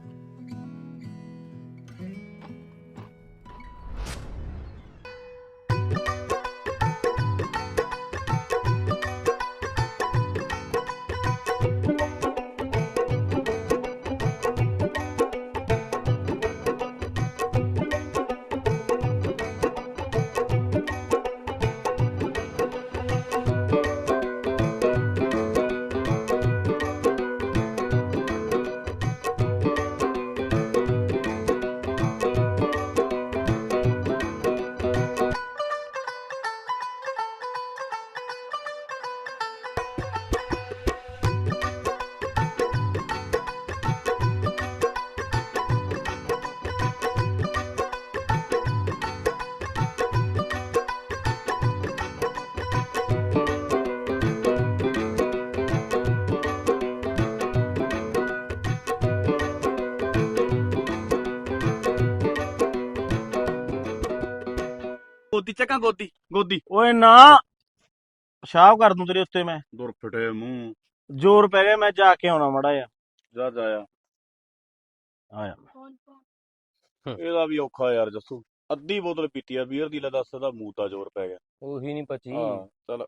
ਗੋਦੀ ਚੱਕਾਂ ਗੋਦੀ ਗੋਦੀ। ਓਏ ਨਾ ਪਿਸ਼ਾਬ ਕਰ ਦੂੰ ਤੇਰੇ ਉੱਤੇ ਮੈਂ। ਦੁਰ ਫਟੇ ਮੂੰਹ। ਜ਼ੋਰ ਪੈ ਗਿਆ ਮੈਂ ਜਾ ਕੇ ਆਉਣਾ ਮੜਾ ਆ। ਜਾ। ਜਾਇਆ ਆਇਆ ਇਹਦਾ ਵੀ ਔਖਾ ਯਾਰ ਜੱਸੂ। ਅੱਧੀ ਬੋਤਲ ਪੀਤੀ ਆ ਬੀਅਰ ਦੀ ਲੈ ਦੱਸ ਦਾ ਮੂੰਹ ਤਾਂ ਜ਼ੋਰ ਪੈ ਗਿਆ। ਉਹੀ ਨਹੀਂ ਪਚੀ। ਹਾਂ ਚਲ।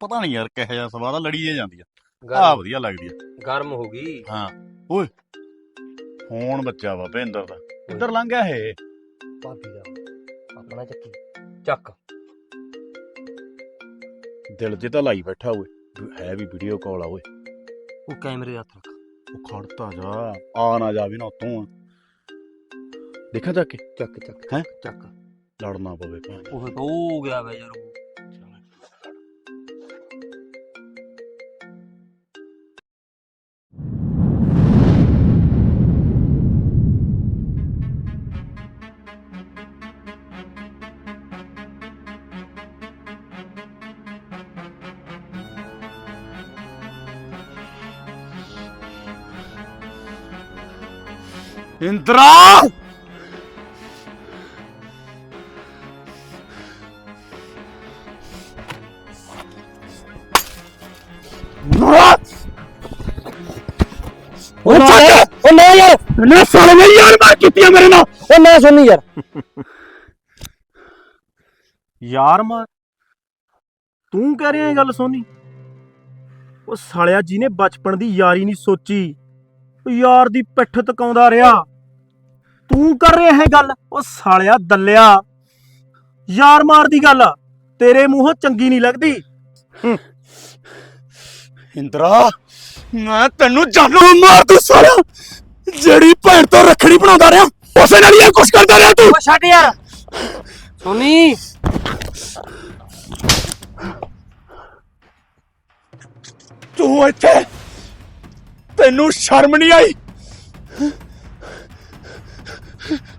ਪਤਾ ਨਹੀਂ ਯਾਰ ਕਿਹੋ ਜਿਹਾ ਸਵਾਦ ਆ ਲੜੀ ਜੇ ਜਾਂਦੀ ਆ। ਆ ਗਰਮ ਵਧੀਆ ਲੱਗਦੀ ਆ। ਗਰਮ ਹੋ ਗਈ। ਹਾਂ। ਓਏ ਫੋਨ ਬੱਚਾ ਵਾ ਭਿੰਦਰ ਦਾ। ਕਿੱਧਰ ਲੰਘ ਗਿਆ ਇਹ? ਭਾਬੀ ਦਾ। ਆਪਣਾ ਚੱਕੀ। ਚੱਕ। ਦਿਲ 'ਚ ਤਾਂ ਲਾਈ ਬੈਠਾ ਓਏ ਹੈ ਵੀ ਵੀਡੀਓ ਕਾਲ ਆ ਓਏ। ਉਹ ਕੈਮਰੇ ਹੱਥ ਰੱਖ। ਉਹ ਖੜਤਾ ਜਾ ਆ ਨਾ ਜਾਵੇ ਨਾ ਉਤੋਂ ਦੇਖਾ ਜਾ ਕੇ? ਚੱਕ ਚੱਕ। ਹੈਂ? ਚੱਕ। ਲੜਨਾ ਪਵੇ ਭੈਣ ਉਹ ਤਾਂ ਹੋ ਗਿਆ ਵੇ ਯਾਰ ਇੰਦਰਾ! ਉਹ ਉਹ ਨਾ ਯਾਰ। ਨਾ ਸਾਲੇ ਨੇ ਯਾਰ ਮਾਰ ਕੀਤੀ ਮੇਰੇ ਨਾਲ। ਉਹ ਨਾ ਸੁਣੀ ਯਾਰ। ਯਾਰ ਮਾਰ। ਤੂੰ ਕਹਿ ਰਿਹਾ ਇਹ ਗੱਲ ਸੋਨੀ ਉਹ ਸਾਲਿਆ ਜਿਹਨੇ ਬਚਪਨ ਦੀ ਯਾਰੀ ਨਹੀਂ ਸੋਚੀ ਉਹ ਯਾਰ ਦੀ ਪਿੱਠ ਤਕਾਉਂਦਾ ਰਿਹਾ। ਤੂੰ ਕਰ ਰਿਹਾ ਇਹ ਗੱਲ? ਉਹ ਸਾਲਿਆ ਦੱਲਿਆ। ਯਾਰ ਮਾਰ ਦੀ ਗੱਲ। ਤੇਰੇ ਮੂੰਹੋਂ ਚੰਗੀ ਨਹੀਂ ਲੱਗਦੀ। ਇੰਦਰਾ ਮੈਂ ਤੈਨੂੰ ਜਾਨੋਂ ਮਾਰ ਦੂੰ ਸਾਲਿਆ। ਜਿਹੜੀ ਭੈਣ ਤੋਂ ਰੱਖੜੀ ਬਣਾਉਂਦਾ ਰਿਹਾ ਉਸੇ ਨਾਲ ਹੀ ਇਹ ਕੁਛ ਕਰਦਾ ਰਿਹਾ ਤੂੰ। ਓ ਛੱਡ ਯਾਰ। ਸੋਨੀ। ਤੂੰ ਇੱਥੇ। ਤੈਨੂੰ ਸ਼ਰਮ ਨਹੀਂ ਆਈ?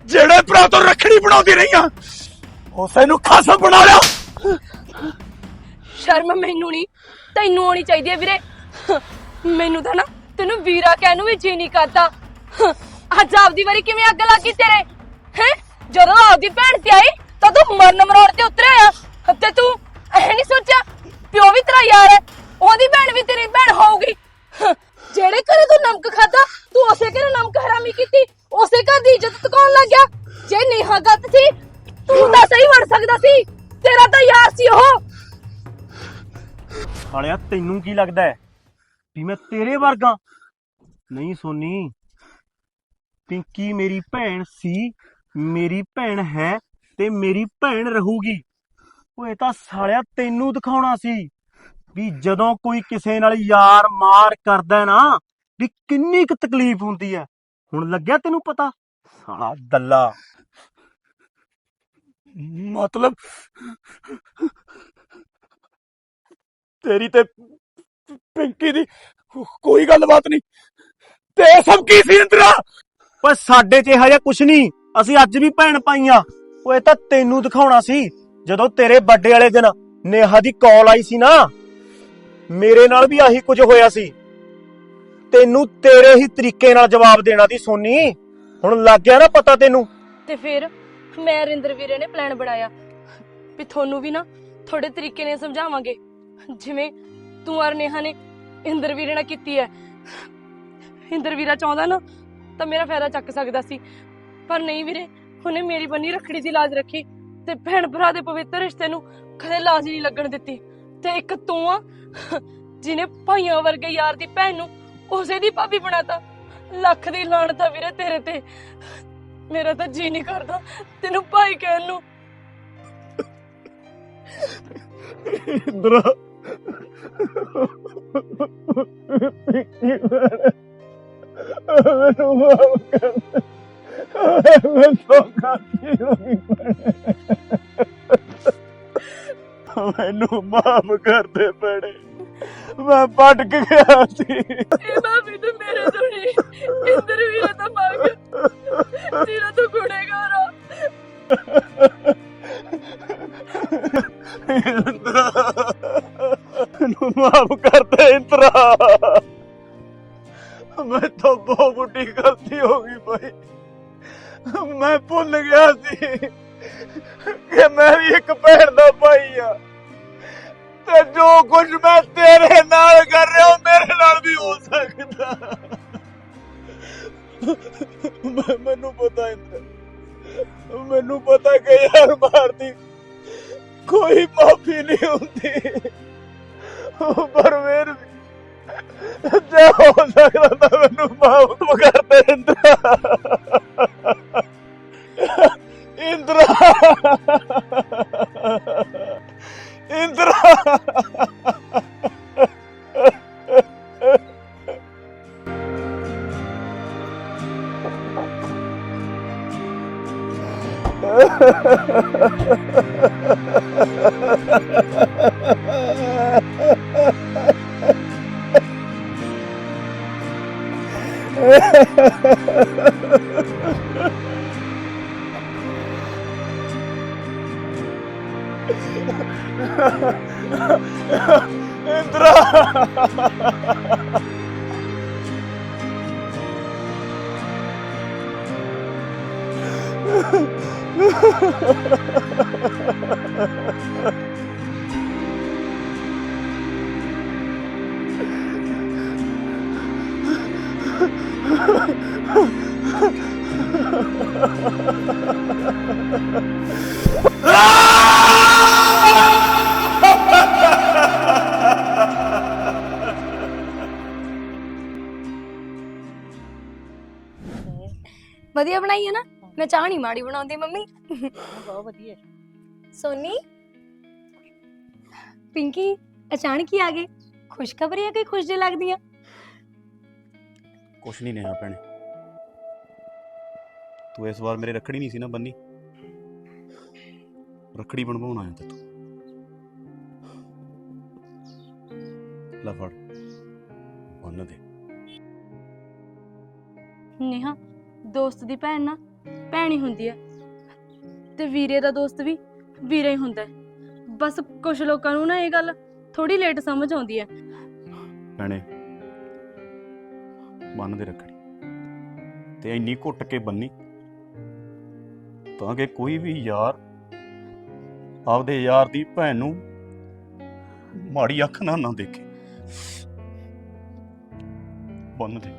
ਜਿਹੜੇ ਭਰਾ ਤੋਂ ਰੱਖੜੀ ਬਣਾਉਂਦੀ ਰਹੀਆਂ ਉਸੇ ਨੂੰ ਖਾਸਾ ਬਣਾ ਲਿਆ। ਸ਼ਰਮ ਮੈਨੂੰ ਨਹੀਂ ਤੈਨੂੰ ਆਉਣੀ ਚਾਹੀਦੀ ਹੈ ਵੀਰੇ। ਮੈਨੂੰ ਤਾਂ ਨਾ ਤੈਨੂੰ ਵੀਰਾ ਕਹਿਣ ਨੂੰ ਵੀ ਜੀ ਨਹੀਂ ਕਰਦਾ। ਅੱਜ ਆਪਦੀ ਵਾਰੀ ਕਿਵੇਂ ਅੱਗ ਲੱਗੀ ਤੇਰੇ? ਹੈ? ਜਦੋਂ ਆਪਦੀ ਭੈਣ ਤੇ ਆਈ ਤਾਂ ਮਰਨ ਮਰੋੜ ਤੇ ਉਤਰਿਆ ਆ। ਤੇ ਤੂੰ ਇਹ ਨਹੀਂ ਸੋਚਿਆ, ਪਿਓ ਵੀ ਤੇਰਾ ਯਾਰ ਹੈ, ਉਹਦੀ ਭੈਣ ਵੀ ਤੇਰੀ ਭੈਣ ਹੋਊਗੀ। ਜਿਹੜੇ ਘਰੇ ਤੂੰ ਨਮਕ ਖਾਦਾ ਤੂੰ ਉਸੇ ਘਰੇ ਨਮਕ ਹਰਾਮੀ ਕੀਤੀ। ਉਸੇ ਘਰ ਦੀ ਇੱਜ਼ਤ ਤਕਾਉਣ ਲੱਗ ਗਿਆ। ਜੇ ਨੇਹਾ ਗਲਤ ਸੀ, ਤੂੰ ਤਾਂ ਸਹੀ ਬਣ ਸਕਦਾ ਸੀ। ਤੇਰਾ ਤਾਂ ਯਾਰ ਸੀ ਉਹ। ਸਾਲਿਆ, ਤੈਨੂੰ ਕੀ ਲੱਗਦਾ ਹੈ ਵੀ ਮੈਂ ਤੇਰੇ ਵਰਗਾ? ਨਹੀਂ ਸੋਨੀ, ਪਿੰਕੀ ਮੇਰੀ ਭੈਣ ਸੀ, ਮੇਰੀ ਭੈਣ ਹੈ ਤੇ ਮੇਰੀ ਭੈਣ ਰਹੂਗੀ। ਓਏ, ਤਾਂ ਸਾਲਿਆ, ਤੈਨੂੰ ਦਿਖਾਉਣਾ ਸੀ ਵੀ ਜਦੋਂ ਕੋਈ ਕਿਸੇ ਨਾਲ ਯਾਰ ਮਾਰ ਕਰਦਾ ਹੈ ਨਾ, ਵੀ ਕਿੰਨੀ ਕੁ ਤਕਲੀਫ ਹੁੰਦੀ ਹੈ। ਹੁਣ ਲੱਗਿਆ ਤੈਨੂੰ ਪਤਾ? ਸਾਲਾ ਦੱਲਾ। ਮਤਲਬ ਤੇਰੀ ਤੇ ਪਿੰਕੀ ਦੀ ਕੋਈ ਗੱਲਬਾਤ ਨਹੀਂ। ਤੇ ਇਹ ਸਭ ਕੀ ਸੀ ਇੰਦਰਾ? ਓਏ ਸਾਡੇ 'ਚ ਇਹੋ ਜਿਹਾ ਕੁਛ ਨਹੀਂ। ਅਸੀਂ ਅੱਜ ਵੀ ਭੈਣ ਪਾਈਆਂ ਇਹ ਤਾਂ ਤੈਨੂੰ ਦਿਖਾਉਣਾ ਸੀ। ਜਦੋਂ ਤੇਰੇ ਵੱਡੇ ਵਾਲੇ ਦਿਨ ਨੇਹਾ ਦੀ ਕਾਲ ਆਈ ਸੀ ਨਾ, ਮੇਰੇ ਨਾਲ ਵੀ ਆਹੀ ਕੁਝ ਹੋਇਆ ਸੀ। ਤੈਨੂੰ ਤੇਰੇ ਹੀ ਤਰੀਕੇ ਨਾਲ ਜਵਾਬ ਦੇਣਾ ਦੀ ਸੋਨੀ। ਹੁਣ ਲੱਗ ਗਿਆ ਨਾ ਪਤਾ ਤੈਨੂੰ। ਤੇ ਫਿਰ ਮੈਂ ਰਿੰਦਰ ਵੀਰੇ ਨੇ ਪਲਾਨ ਬਣਾਇਆ ਵੀ ਤੁਹਾਨੂੰ ਵੀ ਨਾ ਥੋੜੇ ਤਰੀਕੇ ਨਾਲ ਸਮਝਾਵਾਂਗੇ। ਜਿਵੇਂ ਤੂੰ ਔਰ ਨੇਹਾ ਨੇ ਇੰਦਰ ਵੀਰੇ ਨਾਲ ਕੀਤੀ ਹੈ। ਇੰਦਰ ਵੀਰਾ ਚਾਹੁੰਦਾ ਨਾ ਤਾਂ ਮੇਰਾ ਫਾਇਦਾ ਚੱਕ ਸਕਦਾ ਸੀ। ਪਰ ਨਹੀਂ ਵੀਰੇ, ਉਹਨੇ ਮੇਰੀ ਬੰਨੀ ਰੱਖੜੀ ਦੀ ਲਾਜ ਰੱਖੀ ਤੇ ਭੈਣ ਭਰਾ ਦੇ ਪਵਿੱਤਰ ਰਿਸ਼ਤੇ ਨੂੰ ਕਦੇ ਲਾਜ ਨਹੀਂ ਲੱਗਣ ਦਿੱਤੀ। ਤੇ ਇੱਕ ਤੂੰ ਆ, ਜਿਹਨੇ ਭਾਈਆਂ ਵਰਗੇ ਯਾਰ ਦੀ ਭੈਣ ਨੂੰ ਉਸੇ ਦੀ ਭਾਬੀ ਬਣਾਤਾ। ਲੱਖ ਦੀ ਲਾਣਤ ਆ ਵੀਰੇ ਤੇਰੇ ਤੇ। ਮੇਰਾ ਤਾਂ ਜੀ ਨਹੀਂ ਕਰਦਾ ਤੈਨੂੰ ਭਾਈ ਕਹਿਣ ਨੂੰ। ਇੰਦਰਾ। ਮੈਨੂੰ ਮਾਫ ਕਰ ਮੈਂ ਧੋਖਾ ਕੀ ਮੈਨੂੰ ਮਾਫ ਕਰ ਦੇ ਭੈਣੇ। ਮੈਂ ਭਟਕ ਗਿਆ ਸੀ। ਇਹ ਮਾਫੀ ਤਾਂ ਮੇਰੇ ਤੋਂ ਨਹੀਂ ਇੰਦਰ ਵੀਰੇ ਤਾਂ ਮੰਗ ਤੇਰਾ ਤਾਂ ਗੁਨੇਗਾਰ ਆ। ਇੰਦਰਾ ਮੈਨੂੰ ਮਾਫ ਕਰ ਦੇ ਇੰਦਰਾ। ਮੈਂ ਤਾਂ ਬਹੁਤ ਵੱਡੀ ਗਲਤੀ ਹੋ ਗਈ ਭਾਈ। ਮੈਂ ਭੁੱਲ ਗਿਆ ਸੀ ਕਿ ਮੈਂ ਵੀ ਇੱਕ ਭੈਣ ਦਾ ਭਾਈ ਆ। ਤੇ ਜੋ ਕੁਝ ਮੈਂ ਤੇਰੇ ਨਾਲ ਕਰ ਰਿਹਾ ਉਹ ਮੇਰੇ ਨਾਲ ਵੀ ਹੋ ਸਕਦਾ। ਮੈਨੂੰ ਪਤਾ ਇੰਦਰ। ਮੈਨੂੰ ਪਤਾ ਕਿ ਯਾਰ ਮਾਰਦੀ ਕੋਈ ਮਾਫੀ ਨਹੀਂ ਹੁੰਦੀ। ਪਰ ਫਿਰ ਜੇ ਹੋ ਸਕਦਾ ਤਾਂ ਮੈਨੂੰ ਮਾਫ ਕਰ ਦੇ ਇੰਦਰਾ। ਇੰਦਰਾ। ਇੰਦਰਾ। ਇੰਦਰਾ ハハハハ! ਚਾਹ ਨਹੀਂ ਮਾੜੀ ਬਣਾਉਂਦੀ ਮੰਮੀ। ਬਹੁਤ ਵਧੀਆ। ਸੋਨੀ? ਪਿੰਕੀ ਅਚਾਨਕ ਹੀ ਆ ਗਏ। ਖੁਸ਼ਖਬਰੀ ਹੈ ਕਿ ਖੁਸ਼ ਜੇ ਲੱਗਦੀਆਂ? ਕੁਛ ਨਹੀਂ ਨੇਹਾ ਭੈਣੇ। ਤੂੰ ਇਸ ਵਾਰ ਮੇਰੇ ਰੱਖੜੀ ਨਹੀਂ ਸੀ ਨਾ ਬੰਨੀ। ਰੱਖੜੀ ਬਣਵਾਉਣ ਆਇਆ ਤੇ ਤੂੰ। ਲੈ ਫੜ। ਬੰਨ ਦੇ। ਨੇਹਾ ਦੋਸਤ ਦੀ ਭੈਣ ਨਾ ਭੈਣ ਹੀ ਹੁੰਦੀ ਹੈ ਤੇ ਵੀਰੇ ਦਾ ਦੋਸਤ ਵੀ ਵੀਰਾ ਹੀ ਹੁੰਦਾ। ਹੈ ਬਸ ਕੁਝ ਲੋਕਾਂ ਨੂੰ ਨਾ ਇਹ ਗੱਲ ਥੋੜੀ ਲੇਟ ਸਮਝ ਆਉਂਦੀ ਹੈ ਭੈਣੇ, ਬੰਨ ਦੇ ਰੱਖੜੀ। ਤੇ ਇੰਨੀ ਘੁੱਟ ਕੇ ਬੰਨੀ, ਤਾਂ ਕਿ ਕੋਈ ਵੀ ਯਾਰ ਆਪਦੇ ਯਾਰ ਦੀ ਭੈਣ ਨੂੰ ਮਾੜੀ ਅੱਖ ਨਾਲ ਨਾ ਦੇਖੇ। ਬੰਨ ਦੇ।